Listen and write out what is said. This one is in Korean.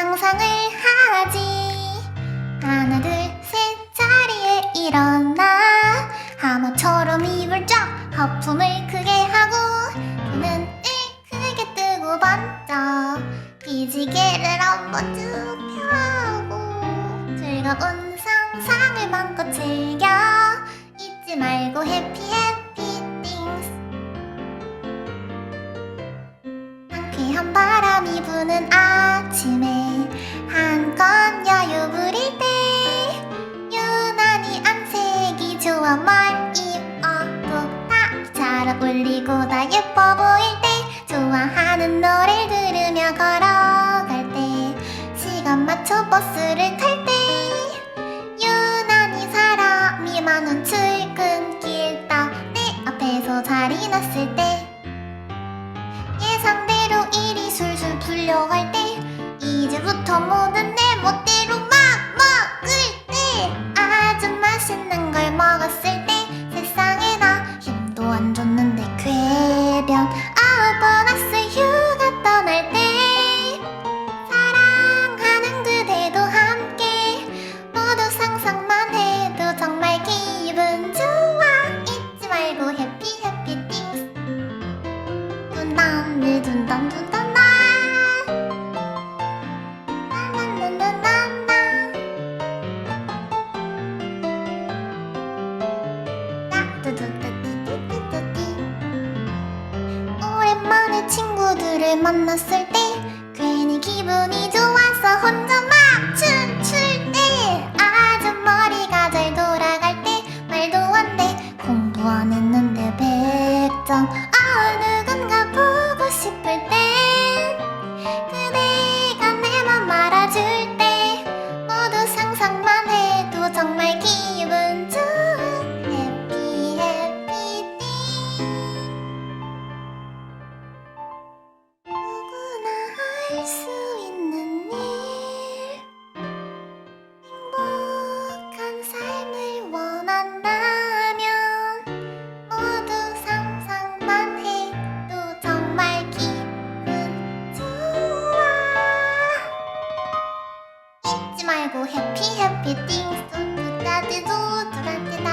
상상을 하지. 하나 둘 셋 자리에 일어나. 하마처럼 입을 쫙 하품을 크게 하고 눈을 크게 뜨고 번쩍 기지개를 한번 쭉 펴고 즐거운 상상을 마음껏 즐겨. 잊지 말고 해피 해피 띵스. 상쾌한 바람이 부는 아침에 한껏 여유 부릴 때 유난히 안색이 좋아 말 입 어도 다잘 어울리고 다 예뻐 보일 때 좋아하는 노래를 들으며 걸어갈 때 시간 맞춰 버스를 탈 때 유난히 사람이 많은 출근길 딱 내 앞에서 자리 났을 때 풀려갈 때 이제부터 모든 내 멋대로 막 먹을 때 아주 맛있는 걸 먹었을 때 세상에 나 힘도 안 줬는데 쾌변 아울 뻔했을 휴가 떠날 때 사랑하는 그대도 함께 모두 상상만 해도 정말 기분 좋아. 잊지 말고 해피 해피 띵스. 둔단 둔단 둔단 친구들을 만났을 때 괜히 기분이 좋아서 혼자 수 있는 일. 행복한 삶을 원한다면 모두 상상만 해도 정말 기분 좋아. 잊지 말고 해피 해피 띵스 두다디 두 두다디 다